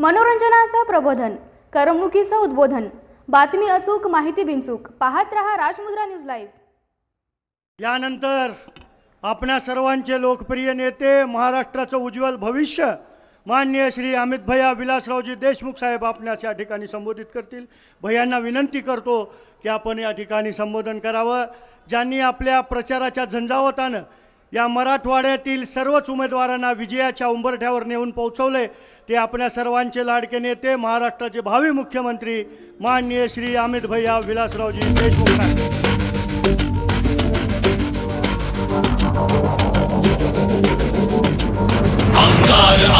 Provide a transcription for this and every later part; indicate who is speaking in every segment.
Speaker 1: मनोरंजनाचं प्रबोधन करमणुकीचं उद्बोधन. बातमी अचूक माहिती बिनचूक. पाहत रहा राजमुद्रा न्यूज लाईव्ह.
Speaker 2: यानंतर आपणा सर्वांचे लोकप्रिय नेते महाराष्ट्राचं उज्ज्वल भविष्य माननीय श्री अमित भैया विलासरावजी देशमुख साहेब आपणास या ठिकाणी संबोधित करतील. भैयांना विनंती करतो की आपण या ठिकाणी संबोधन करावं. ज्यांनी आपल्या प्रचाराच्या झंझावतानं या मराठवाड्यातील सर्वच उमेदवारांना विजयाच्या उंबरठ्यावर नेऊन पोहोचवले. ते आपल्या सर्वांचे लाडके नेते महाराष्ट्राचे भावी मुख्यमंत्री माननीय श्री अमित भैया विलासरावजी देशमुख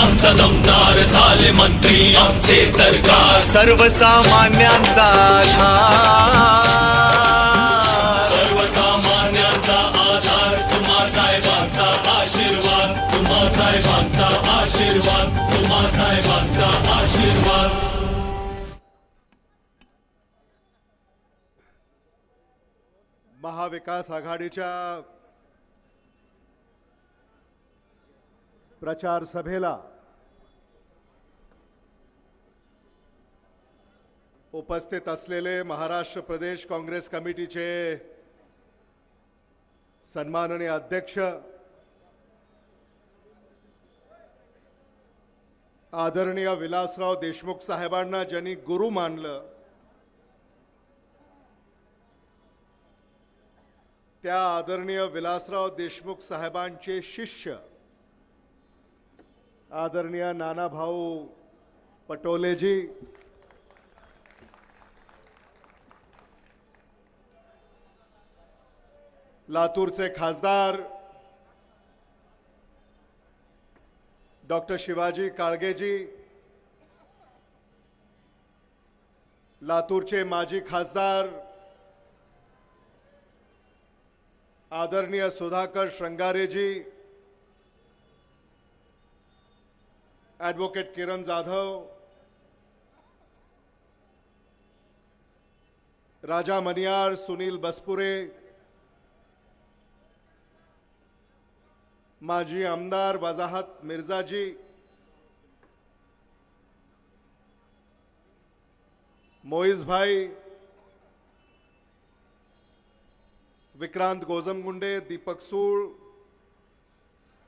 Speaker 3: आमचा दमदार झाले मंत्री आमचे सरकार.
Speaker 4: सर्वसामान्यांचा महाविकास आघाडीच्या प्रचार सभेला उपस्थित असलेले महाराष्ट्र प्रदेश काँग्रेस कमिटीचे सन्माननीय अध्यक्ष आदरणीय विलासराव देशमुख साहेबांना ज्यांनी गुरु मानलं त्या आदरणीय विलासराव देशमुख साहेबांचे शिष्य आदरणीय नानाभाऊ पटोलेजी लातूरचे खासदार डॉक्टर शिवाजी काळगेजी लातूरचे माजी खासदार आदरणीय सुधाकर श्रंगारेजी एडवोकेट किरण जाधव, राजा मनियार, सुनील बसपुरे, माजी आमदार वजाहत मिर्जाजी मोईजभाई विक्रांत गोजमगुंडे दीपक सूळ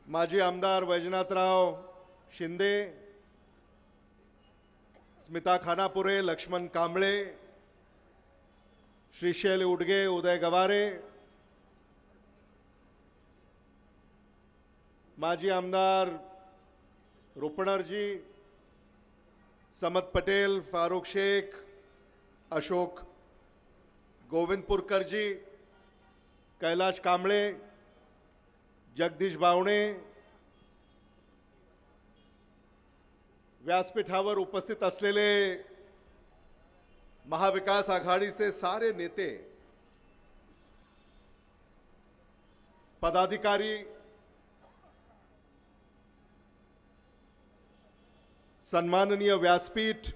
Speaker 4: माजी आमदार वैजनाथराव शिंदे, स्मिता खानापुरे, लक्ष्मण कांबळे, श्रीशैल उडगे, उदय गवारे, माजी आमदार रुपणरजी समत पटेल फारूक शेख, अशोक गोविंदपूरकरजी कैलाश कांबळे जगदीश बावणे व्यासपीठावर उपस्थित असलेले महाविकास आघाडीचे सारे नेते पदाधिकारी सन्माननीय व्यासपीठ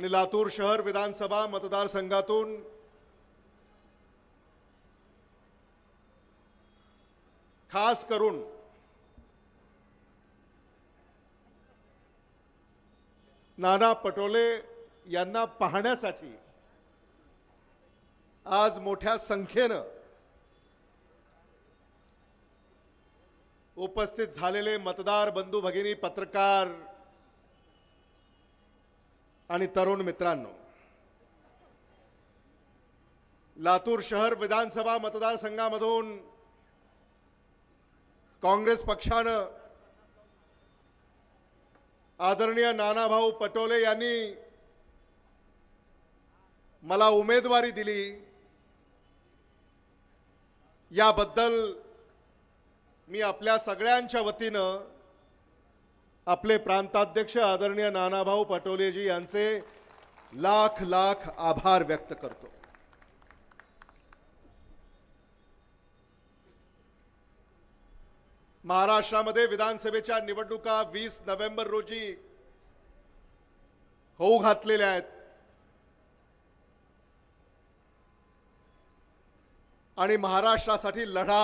Speaker 4: आणि लातूर शहर विधानसभा मतदारसंघातून खास करून नाना पटोले यांना पाहण्यासाठी आज मोठ्या संख्येनं उपस्थित झालेले मतदार बंधू भगिनी पत्रकार आणि तरुण मित्रांनो लातूर शहर विधानसभा मतदारसंघामधून काँग्रेस पक्षानं आदरणीय नानाभाऊ पटोले यांनी मला उमेदवारी दिली. याबद्दल मी आपल्या सगळ्यांच्या वतीनं आपले प्रांताध्यक्ष आदरणीय नानाभाऊ पटोलेजी यांचे लाख लाख आभार व्यक्त करतो. महाराष्ट्रामध्ये विधानसभेच्या निवडणुका वीस नोव्हेंबर रोजी होऊ घातलेल्या आहेत. आणि महाराष्ट्रासाठी लढा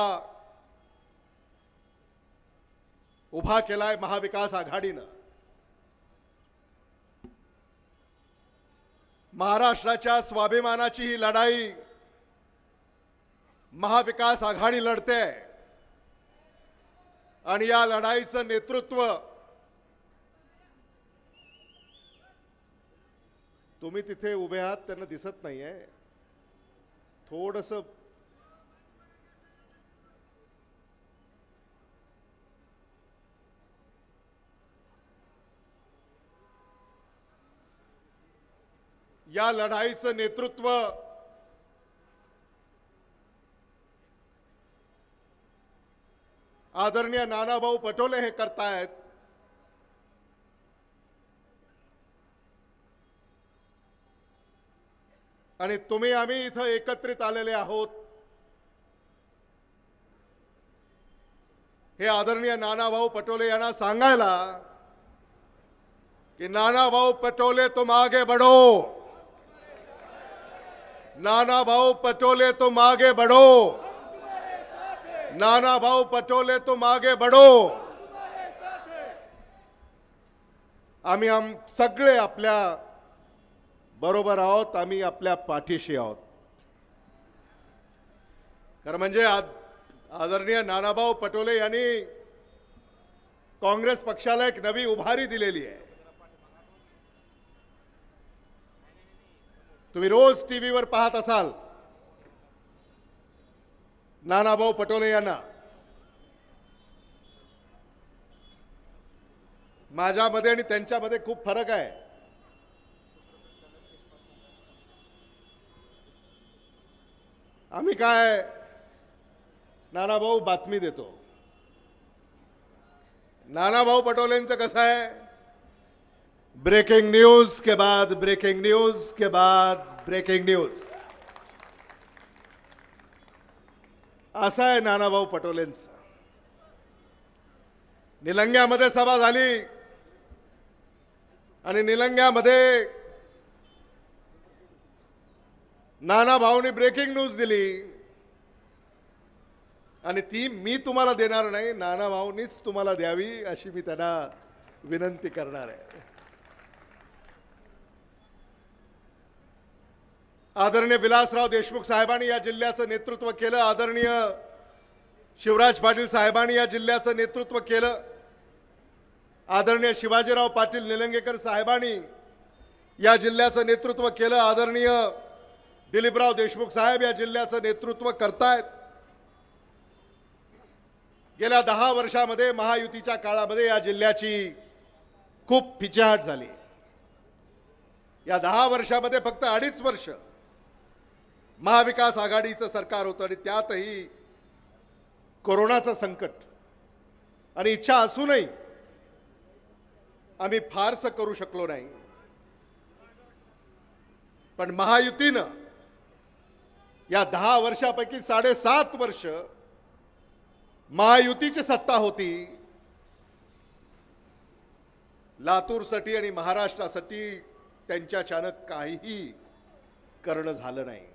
Speaker 4: उभा केलाय महाविकास आघाडीनं. महाराष्ट्राच्या स्वाभिमानाची ही लढाई महाविकास आघाडी लढते. आणि या लढाईचं नेतृत्व तुम्ही तिथे उभे आहात त्यांना दिसत नाहीये. थोडस या लढाईचं नेतृत्व आदरणीय नानाभाऊ पटोले हे करतायत. आणि तुम्ही आम्ही इथं एकत्रित आलेले आहोत. हे आदरणीय नानाभाऊ पटोले यांना सांगायला की नानाभाऊ पटोले तुम आगे बढ़ो. नाना भाऊ पटोले तुम आगे बढ़ो। नाना भाऊ पटोले तुम आगे बढ़ो। आम्ही आम सगळे आपल्या बरोबर आहोत आम्ही आपल्या पाठीशी आहोत. खरं म्हणजे आद- आदरणीय नानाभाऊ पटोले यांनी काँग्रेस पक्षाला एक नवी उभारी दिलेली आहे. तुम्ही रोज टीव्हीवर पाहत असाल. नानाभाऊ पटोले यांना. माझ्यामध्ये आणि त्यांच्यामध्ये खूप फरक आहे. आम्ही काय नानाभाऊ बातमी देतो. नानाभाऊ पटोलेंचं कसं आहे? ब्रेकिंग न्यूज के बाद ब्रेकिंग न्यूज के बाद ब्रेकिंग न्यूज असं आहे नानाभाऊ पटोलेंचा निलंग्यामध्ये सभा झाली. आणि निलंग्यामध्ये नाना भाऊनी ब्रेकिंग न्यूज दिली. आणि ती मी तुम्हाला देणार नाही नाना भाऊनीच तुम्हाला द्यावी अशी मी त्यांना विनंती करणार आहे. आदरणीय विलासराव देशमुख साहेबांनी या जिल्ह्याचं नेतृत्व केलं. आदरणीय शिवराज पाटील साहेबांनी या जिल्ह्याचं नेतृत्व केलं. आदरणीय शिवाजीराव पाटील निलंगेकर साहेबांनी या जिल्ह्याचं नेतृत्व केलं. आदरणीय दिलीपराव देशमुख साहेब या जिल्ह्याचं नेतृत्व करतायत. गेल्या दहा वर्षामध्ये महायुतीच्या काळामध्ये या जिल्ह्याची खूप पिछेहाट झाली. या दहा वर्षामध्ये फक्त अडीच वर्ष महाविकास आघाडीचं सरकार होतं आणि त्यातही कोरोनाचं संकट. आणि इच्छा असूनही आम्ही फारसं करू शकलो नाही. पण महायुतीनं या दहा वर्षापैकी साडेसात वर्ष महायुतीची सत्ता होती. लातूरसाठी आणि महाराष्ट्रासाठी त्यांच्याच्यानं काहीही करणं झालं नाही.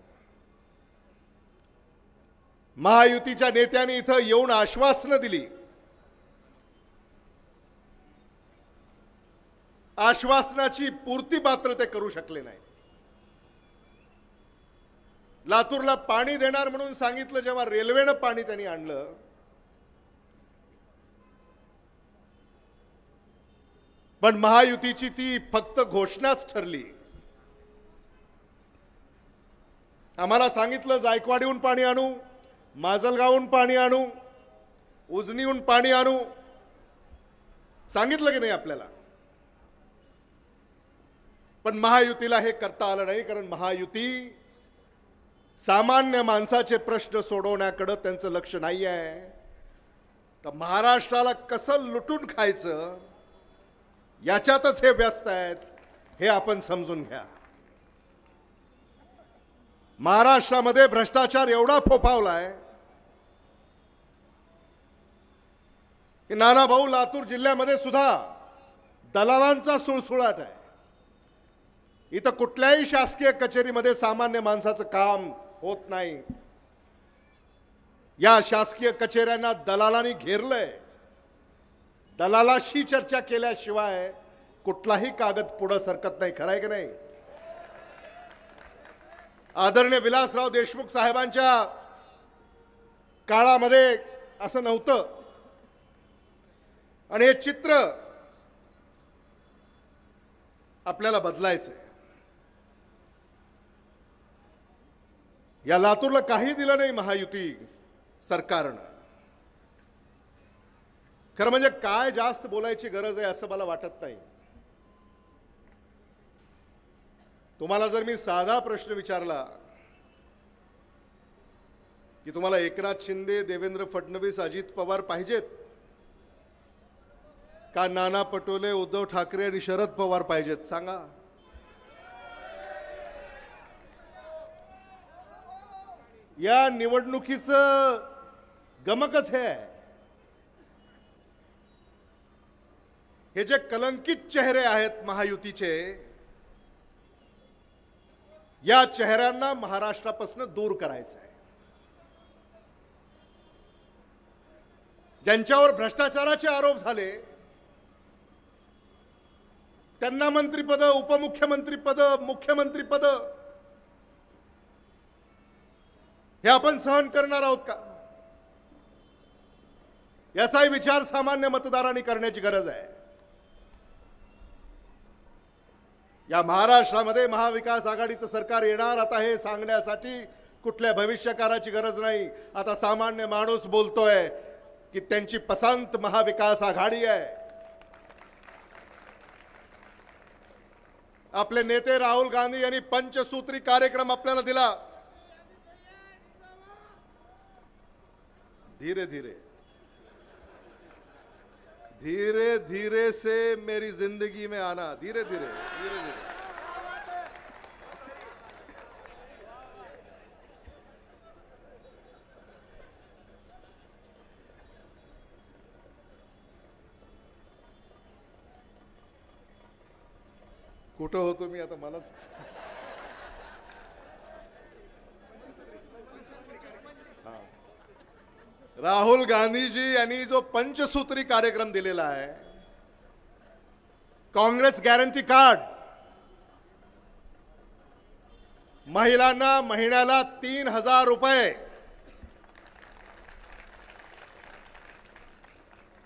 Speaker 4: महायुतीच्या नेत्यांनी इथं येऊन आश्वासनं दिली. आश्वासनाची पूर्ती मात्र ते करू शकले नाही. लातूरला पाणी देणार म्हणून सांगितलं जेव्हा रेल्वेनं पाणी त्यांनी आणलं पण महायुतीची ती फक्त घोषणाच ठरली. आम्हाला सांगितलं जायकवाडीहून पाणी आणू. माजलगावहून पाणी आणू उजनीहून पाणी आणू. सांगितलं की नाही आपल्याला? पण महायुतीला हे करता आलं नाही कारण महायुती सामान्य माणसाचे प्रश्न सोडवण्याकडं त्यांचं लक्ष नाही आहे तर महाराष्ट्राला कसं लुटून खायचं याच्यातच हे व्यस्त आहेत हे आपण समजून घ्या. महाराष्ट्रामध्ये भ्रष्टाचार एवढा फोफावलाय की नाना भाऊ लातूर जिल्ह्यामध्ये सुद्धा दलालांचा सुळसुळाट आहे. इथं कुठल्याही शासकीय कचेरीमध्ये सामान्य माणसाचं काम होत नाही. या शासकीय कचेऱ्यांना दलालांनी घेरलंय. दलालाशी चर्चा केल्याशिवाय कुठलाही कागद पुढं सरकत नाही खरं आहे की नाही? आदरणीय विलासराव देशमुख साहेबांच्या काळामध्ये असं नव्हतं. आणि हे चित्र आपल्याला बदलायचं आहे या लातूरला काही दिलं नाही महायुती सरकारनं. खरं म्हणजे काय जास्त बोलायची गरज आहे असं मला वाटत नाही. तुम्हाला जर मी साधा प्रश्न विचारला की तुम्हाला एकनाथ शिंदे देवेंद्र फडणवीस अजित पवार पाहिजेत का नाना पटोले उद्धव ठाकरे आणि शरद पवार पाहिजेत? सांगा. या निवडणुकीचं गमकच हे आहे. हे जे कलंकित चेहरे आहेत महायुतीचे या चेहऱ्यांना महाराष्ट्रापासून दूर करायचं आहे. ज्यांच्यावर भ्रष्टाचाराचे आरोप झाले त्यांना मंत्रीपद उपमुख्यमंत्रीपद मुख्यमंत्रीपद हे आपण सहन करणार आहोत का? याचाही विचार सामान्य मतदारांनी करण्याची गरज आहे. या महाराष्ट्रामध्ये महाविकास आघाडीचं सरकार येणार आता हे सांगण्यासाठी कुठल्या भविष्यकाराची गरज नाही. आता सामान्य माणूस बोलतोय की त्यांची पसंत महाविकास आघाडी आहे. आपले नेते राहुल गांधी यांनी पंचसूत्री कार्यक्रम आपल्याला दिला. धीरे धीरे. धीरे धीरे से मेरी जिंदगी में आना. धीरे धीरे धीरे धीरे. कुठं होतो मी आता मलाच? राहुल गांधीजी यांनी जो पंचसूत्री कार्यक्रम दिलेला आहे काँग्रेस गॅरंटी कार्ड महिलांना महिन्याला तीन हजार रुपये.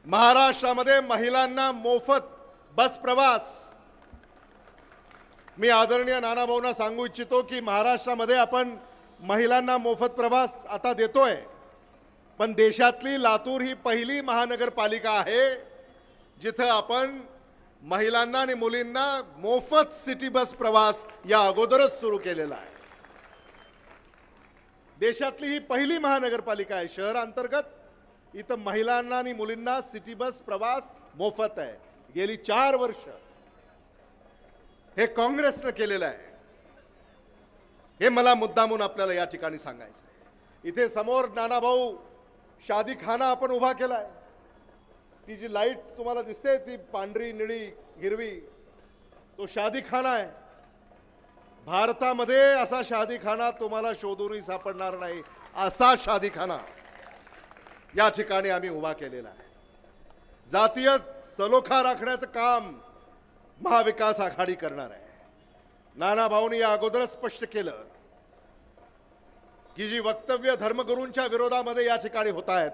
Speaker 4: महाराष्ट्रामध्ये महिलांना मोफत बस प्रवास. मी आदरणीय नानाभाऊंना सांगू इच्छितो की महाराष्ट्रामध्ये आपण महिलांना मोफत प्रवास आता देतोय. पण देशातली लातूर ही पहिली महानगरपालिका आहे जिथं आपण महिलांना आणि मुलींना मोफत सिटी बस प्रवास या अगोदरच सुरू केलेला आहे. देशातली ही पहिली महानगरपालिका आहे शहरांतर्गत इथं महिलांना आणि मुलींना सिटी बस प्रवास मोफत आहे. गेली चार वर्ष हे काँग्रेसनं केलेलं आहे. हे मला मुद्दामून आपल्याला या ठिकाणी सांगायचं आहे इथे समोर नानाभाऊ शादीखाना आपण उभा केला आहे ती जी लाइट तुम्हाला दिसते ती पांढरी निळी हिरवी तो शादीखाना आहे. भारतामध्ये असा शादीखाना तुम्हाला शोधूनही सापडणार नाही. असा शादीखाना या ठिकाणी आम्ही उभा केलेला आहे. जातीय सलोखा राखण्याचं काम महाविकास आघाडी करणार आहे. नाना भाऊनी या अगोदरच स्पष्ट केलं की जी वक्तव्य धर्मगुरूंच्या विरोधामध्ये या ठिकाणी होत आहेत,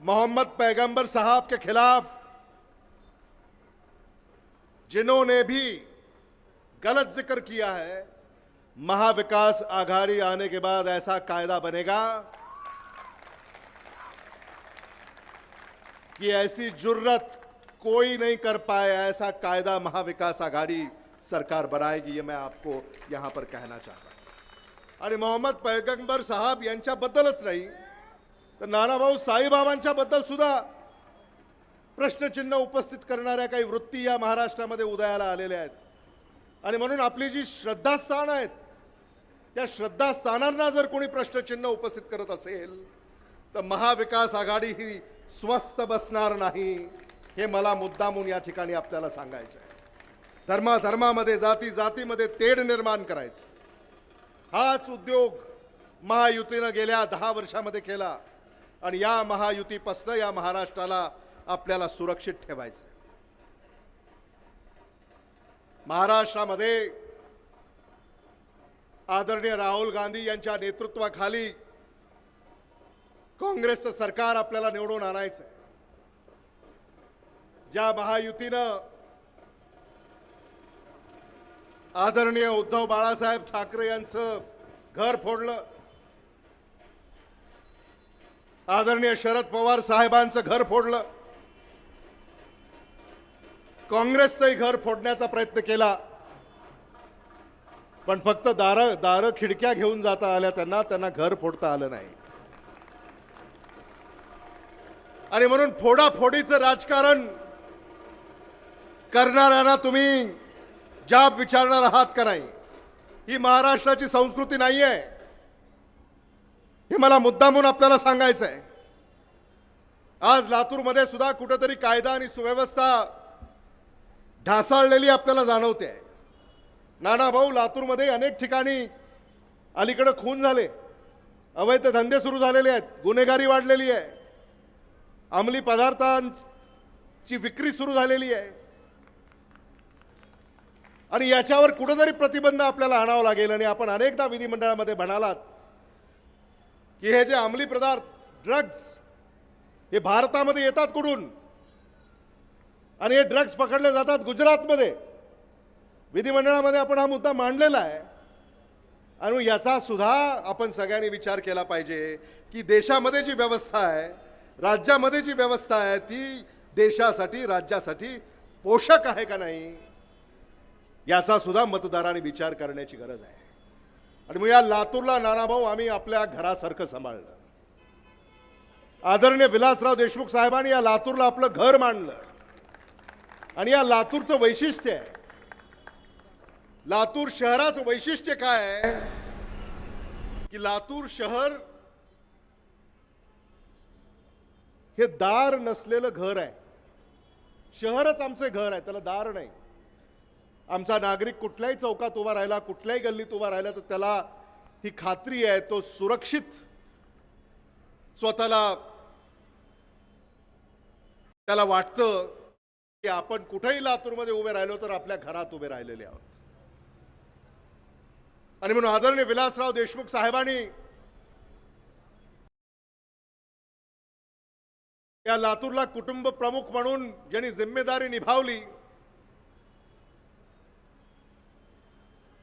Speaker 4: मोहम्मद पैगंबर साहब के खिलाफ जिन्होंने भी गलत ज़िक्र किया है, महाविकास आघाड़ी आने के बाद ऐसा कायदा बनेगा कि ऐसी जुर्रत कोई नहीं कर पाए ऐसा कायदा महाविकास आघाड़ी सरकार बनाएगी ये मैं आपको यहाँ पर कहना चाहता हूं। आणि मोहम्मद पैगंबर साहब यांच्याबद्दलच नाही तर नानाभाऊ साईबाबांच्याबद्दल सुद्धा प्रश्नचिन्ह उपस्थित करणाऱ्या काही वृत्ती या महाराष्ट्रामध्ये उदयाला आलेल्या आहेत. आणि म्हणून आपली जी श्रद्धास्थान आहेत त्या श्रद्धास्थानांना जर कोणी प्रश्नचिन्ह उपस्थित करत असेल तर महाविकास आघाडी ही स्वस्थ बसणार नाही हे मला मुद्दामून या ठिकाणी आपल्याला सांगायचं आहे. धर्माधर्मामध्ये जाती जातीमध्ये तेढ निर्माण करायचं. हाच उद्योग महायुतीनं गेल्या दहा वर्षामध्ये केला आणि या महायुतीपासनं या महाराष्ट्राला आपल्याला सुरक्षित ठेवायचं महाराष्ट्रामध्ये आदरणीय राहुल गांधी यांच्या नेतृत्वाखाली काँग्रेसचं सरकार आपल्याला निवडून आणायचं ज्या महायुतीनं आदरणीय उद्धव बाळासाहेब ठाकरे यांचं घर फोडलं आदरणीय शरद पवार साहेबांचं घर फोडलं काँग्रेसचंही घर फोडण्याचा प्रयत्न केला पण फक्त दार दार खिडक्या घेऊन जाता आल्या त्यांना त्यांना घर फोडता आलं नाही. आणि म्हणून फोडाफोडीचं राजकारण करणाऱ्यांना तुम्ही जाब विचारणार आहात का नाही? ही महाराष्ट्राची संस्कृती नाही आहे हे मला मुद्दामून आपल्याला सांगायचं आहे आज लातूरमध्ये सुद्धा कुठंतरी कायदा आणि सुव्यवस्था ढासाळलेली आपल्याला जाणवते. आहे नाना भाऊ लातूरमध्ये अनेक ठिकाणी अलीकडं खून झाले. अवैध धंदे सुरू झालेले आहेत. गुन्हेगारी वाढलेली आहे. अंमली पदार्थांची विक्री सुरू झालेली आहे. आणि याच्यावर कुठंतरी प्रतिबंध आपल्याला आणावं लागेल आणि आपण अनेकदा विधिमंडळामध्ये म्हणालात की हे जे अंमली पदार्थ ड्रग्ज हे भारतामध्ये येतात कुठून? आणि हे ड्रग्ज पकडले जातात गुजरातमध्ये. विधिमंडळामध्ये आपण हा मुद्दा मांडलेला आहे. आणि याचा सुद्धा आपण सगळ्यांनी विचार केला पाहिजे की देशामध्ये जी व्यवस्था आहे राज्यामध्ये जी व्यवस्था आहे ती देशासाठी राज्यासाठी पोषक आहे का नाही याचा सुद्धा मतदारांनी विचार करण्याची गरज आहे. आणि मग या लातूरला नानाभाऊ आम्ही आपल्या घरासारखं सांभाळलं. आदरणीय विलासराव देशमुख साहेबांनी या लातूरला आपलं घर मांडलं. आणि या लातूरचं वैशिष्ट्य आहे. लातूर शहराचं वैशिष्ट्य काय आहे? की लातूर शहर हे दार नसलेलं घर आहे. शहरच आमचे घर आहे त्याला दार नाही. आमचा नागरिक कुठल्याही चौकात उभा राहिला कुठल्याही गल्लीत उभा राहिला तर त्याला ही खात्री आहे तो सुरक्षित स्वतःला त्याला वाटतं की आपण कुठेही लातूरमध्ये उभे राहिलो तर आपल्या घरात उभे राहिलेले आहोत. आणि म्हणून आदरणीय विलासराव देशमुख साहेबांनी या लातूरला कुटुंब प्रमुख म्हणून ज्यांनी जिम्मेदारी निभावली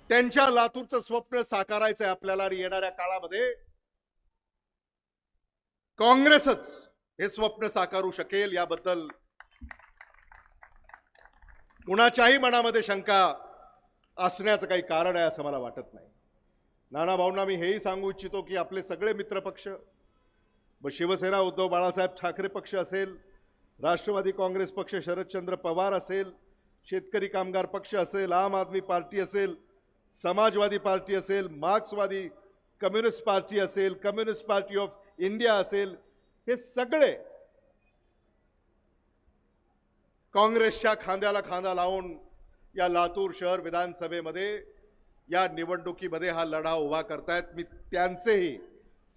Speaker 4: त्यांच्या लातूरचं स्वप्न साकारायचं आहे आपल्याला येणाऱ्या काळामध्ये. काँग्रेसच हे स्वप्न साकारू शकेल याबद्दल कुणाच्याही मनामध्ये शंका असण्याचं काही कारण आहे असं मला वाटत नाही. नाना भाऊंना मी हेही सांगू इच्छितो की आपले सगळे मित्रपक्ष मग शिवसेना उद्धव बाळासाहेब ठाकरे पक्ष असेल राष्ट्रवादी काँग्रेस पक्ष शरदचंद्र पवार असेल शेतकरी कामगार पक्ष असेल आम आदमी पार्टी असेल समाजवादी पार्टी असेल मार्क्सवादी कम्युनिस्ट पार्टी असेल कम्युनिस्ट पार्टी ऑफ इंडिया असेल हे सगळे काँग्रेसच्या खांद्याला खांदा लावून या लातूर शहर विधानसभेमध्ये या निवडणुकीमध्ये हा लढा उभा करतायत. मी त्यांचेही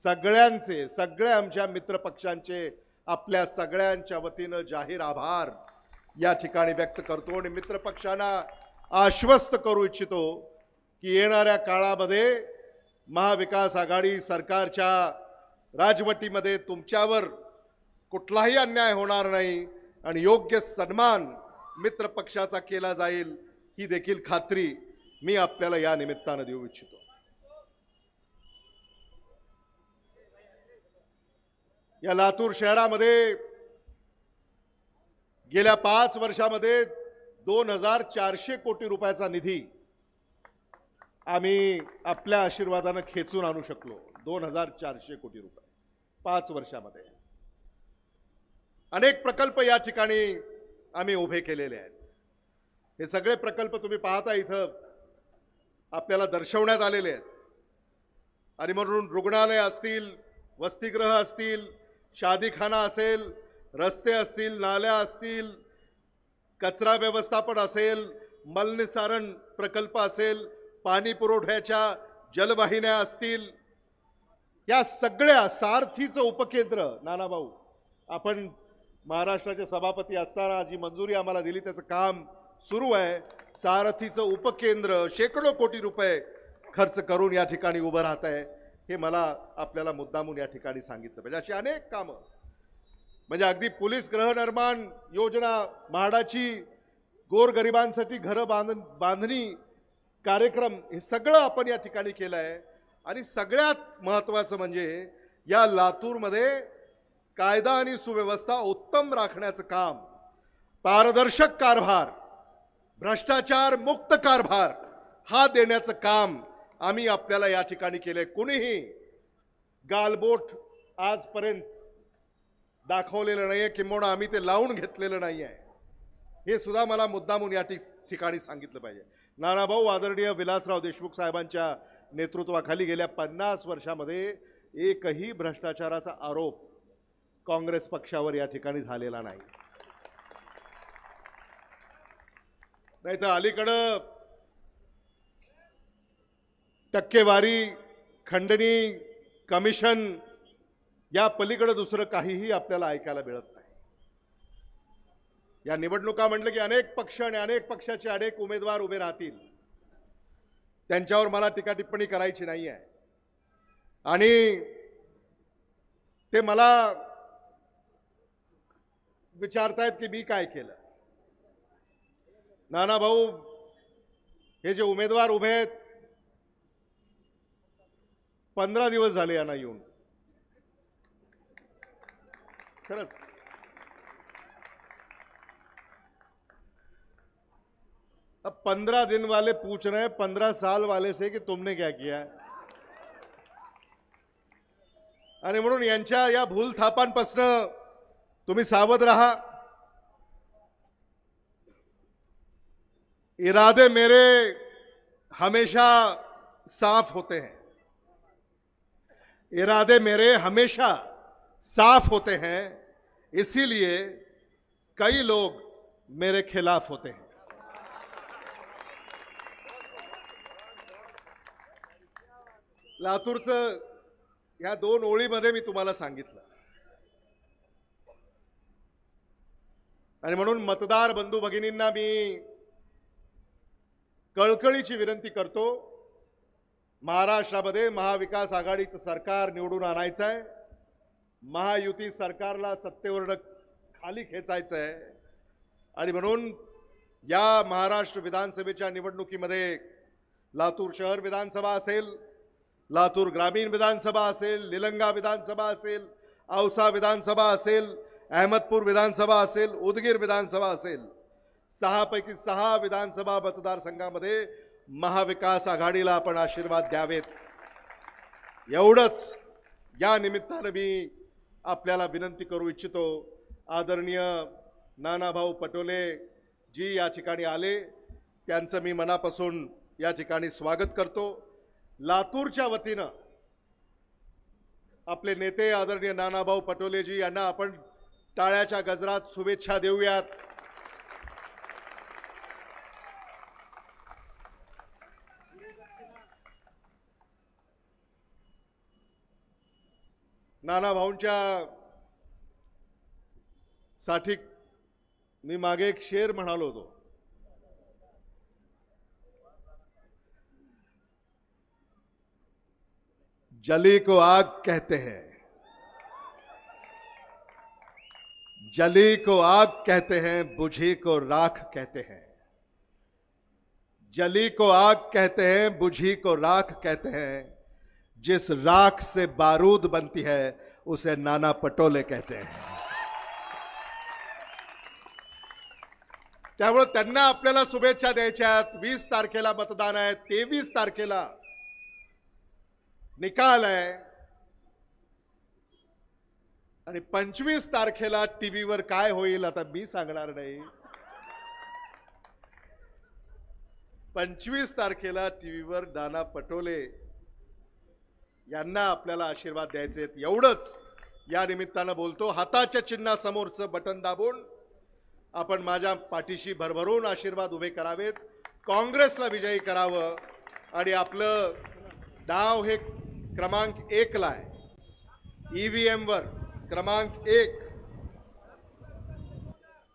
Speaker 4: सगळ्यांचे सगळ्या आमच्या मित्रपक्षांचे आपल्या सगळ्यांच्या वतीनं जाहीर आभार. या ठिकाणी व्यक्त करतो आणि मित्रपक्षांना आश्वस्त करू इच्छितो की येणाऱ्या काळामध्ये महाविकास आघाडी सरकारच्या राजवटीमध्ये तुमच्यावर कुठलाही अन्याय होणार नाही आणि योग्य सन्मान मित्रपक्षाचा केला जाईल ही देखील खात्री मी आपल्याला या निमित्तानं देऊ इच्छितो. या लातूर शहरामध्ये गेल्या पाच वर्षामध्ये दोन हजार चारशे कोटी रुपयाचा निधी आम्ही आपल्या आशीर्वादानं खेचून आणू शकलो. दोन हजार चारशे कोटी रुपये. पाच वर्षामध्ये. अनेक प्रकल्प या ठिकाणी आम्ही उभे केलेले आहेत. हे सगळे प्रकल्प तुम्ही पाहता इथं आपल्याला दर्शवण्यात आलेले आहेत. आणि म्हणून रुग्णालय असतील वसतिगृह असतील शादीखाना असेल रस्ते असतील नाल्या असतील कचरा व्यवस्थापन असेल मलनिसारण प्रकल्प असेल पाणी पुरवठ्याच्या जलवाहिन्या असतील या सगळ्या सारथीचं उपकेंद्र नानाभाऊ आपण महाराष्ट्राचे सभापती असताना जी मंजुरी आम्हाला दिली त्याचं काम सुरू आहे. सारथीचं उपकेंद्र शेकडो कोटी रुपये खर्च करून या ठिकाणी उभं राहत आहे. हे मला आपल्याला मुद्दामून या ठिकाणी सांगितलं पाहिजे. अशी अनेक कामं. म्हणजे अगदी पोलीस गृहनिर्माण योजना म्हाडाची गोरगरिबांसाठी घरं बांध बांधणी कार्यक्रम हे सगळं आपण या ठिकाणी केलं आहे आणि सगळ्यात महत्त्वाचं म्हणजे या लातूरमध्ये कायदा आणि सुव्यवस्था उत्तम राखण्याचं काम. पारदर्शक कारभार भ्रष्टाचार मुक्त कारभार हा देण्याचं काम आम्ही आपल्याला या ठिकाणी केले. कुणीही गालबोट आजपर्यंत दाखवलेलं नाही आहे किंबहुना आम्ही ते लावून घेतलेलं नाही आहे हे सुद्धा मला मुद्दामून या ठिक- ठिकाणी सांगितलं पाहिजे. नानाभाऊ आदरणीय विलासराव देशमुख साहेबांच्या नेतृत्वाखाली गेल्या पन्नास वर्षामध्ये एकही भ्रष्टाचाराचा आरोप काँग्रेस पक्षावर या ठिकाणी झालेला नाही. नाही तर अलीकडं टक्केवारी खंडणी कमिशन या पलीकडे दुसरं काहीही आपल्याला ऐकायला मिळत नाही. या निवडणुका म्हटलं की अनेक पक्ष आणि अनेक पक्षाचे अनेक उमेदवार उभे राहतील. त्यांच्यावर मला टीका टिप्पणी करायची नाही आहे. आणि ते मला विचारतायत की मी काय केलं? नाना भाऊ हे जे उमेदवार उभे आहेत पंधरा दिवस झाले यांना येऊन. खरंच. अब पंद्रह दिन वाले पूछ रहे हैं पंद्रह साल वाले से की तुमने क्या किया है? आणि म्हणून यांच्या या भूल थापांपासनं तुम्ही सावध राहा. इरादे मेरे हमेशा साफ होते हैं. इरादे मेरे हमेशा साफ होते हैं इसीलिए कई लोग मेरे खिलाफ होते हैं। लातूरचं ह्या दोन ओळीमध्ये मी तुम्हाला सांगितलं. आणि म्हणून मतदार बंधू भगिनींना मी कळकळीची विनंती करतो महाराष्ट्रामध्ये महाविकास आघाडीचं सरकार निवडून आणायचं आहे महायुती सरकारला सत्तेवरनं खाली खेचायचं आहे आणि म्हणून या महाराष्ट्र विधानसभेच्या निवडणुकीमध्ये लातूर शहर विधानसभा असेल लातूर ग्रामीण विधानसभा असेल निलंगा विधानसभा असेल औसा विधानसभा असेल अहमदपूर विधानसभा असेल उदगीर विधानसभा असेल. सहापैकी सहा विधानसभा मतदारसंघामध्ये महाविकास आघाडीला आपण आशीर्वाद द्यावेत. एवढंच या निमित्तानं मी आपल्याला विनंती करू इच्छितो. आदरणीय नानाभाऊ पटोले जी या ठिकाणी आले त्यांचं मी मनापासून या ठिकाणी स्वागत करतो. लातूरच्या वतीनं आपले नेते आदरणीय नानाभाऊ पटोलेजी यांना आपण टाळ्याच्या गजरात शुभेच्छा देऊयात. नाना भाऊंच्या साठी मी मागे एक शेर म्हणालो होतो. जली को आग कहते हैं. जली को आग कहते हैं, बुझी को राख कहते हैं. जली को आग कहते हैं, बुझी को राख कहते हैं. जिस राख से बारूद बनती है उसे नाना पटोले कहते हैं। त्यामुळे त्यांना आपल्याला शुभेच्छा द्यायच्यात वीस तारखेला मतदान आहे तेवीस तारखेला निकाल आहे. आणि पंचवीस तारखेला टीव्हीवर काय होईल आता मी सांगणार नाही. पंचवीस तारखेला टीव्हीवर नाना पटोले यांना आपल्याला आशीर्वाद द्यायचे आहेत. एवढंच. या निमित्तानं बोलतो हाताच्या चिन्हासमोरचं बटन दाबून आपण माझ्या पाठीशी भरभरून आशीर्वाद उभे करावेत. काँग्रेसला विजयी करावं आणि आपलं नाव हे क्रमांक एकला आहे. ई व्ही एमवर क्रमांक एक.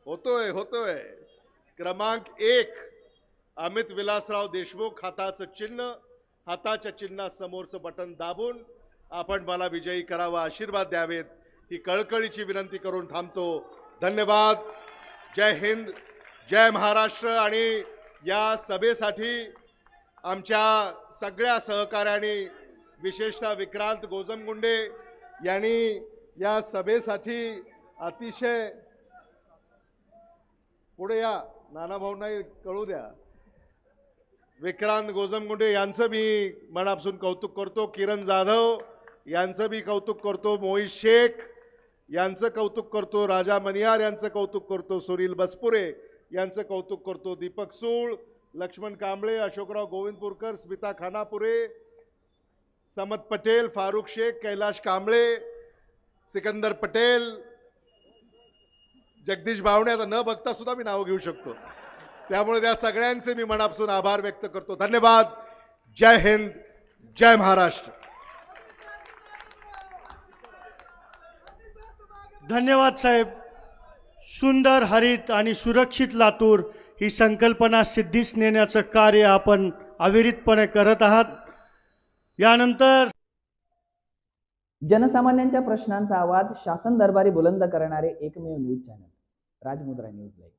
Speaker 4: होतोय होतोय. क्रमांक एक अमित विलासराव देशमुख हाताचं चिन्ह. हाताच्या चिन्हासमोरचं बटन दाबून आपण मला विजयी करावा आशीर्वाद द्यावेत ही कळकळीची विनंती करून थांबतो. धन्यवाद. जय हिंद जय महाराष्ट्र आणि या सभेसाठी आमच्या सगळ्या सहकाऱ्यांनी विशेषतः विक्रांत गोजमगुंडे यांनी या सभेसाठी अतिशय पुढे या. नानाभाऊंनाही कळू द्या. विक्रांत गोजमगुंडे यांचं मी मनापासून कौतुक करतो. किरण जाधव यांचं मी कौतुक करतो. मोहित शेख यांचं कौतुक करतो. राजा मनियार यांचं कौतुक करतो. सुनील बसपुरे यांचं कौतुक करतो. दीपक सूळ लक्ष्मण कांबळे अशोकराव गोविंदपूरकर स्मिता खानापुरे समत पटेल फारुख शेख कैलाश कांबळे सिकंदर पटेल जगदीश भावणे आता न बघता सुद्धा मी नाव घेऊ शकतो. त्यामुळे त्या सगळ्यांचे मी मनापासून आभार व्यक्त करतो. धन्यवाद. जय हिंद. जय महाराष्ट्र.
Speaker 2: धन्यवाद साहेब. सुंदर हरित आणि सुरक्षित लातूर ही संकल्पना सिद्धीस नेण्याचं कार्य आपण अविरतपणे करत आहात. यानंतर
Speaker 5: जनसामान्यांच्या प्रश्नांचा आवाज शासन दरबारी बुलंद करणारे एकमेव news channel Rajmudra news live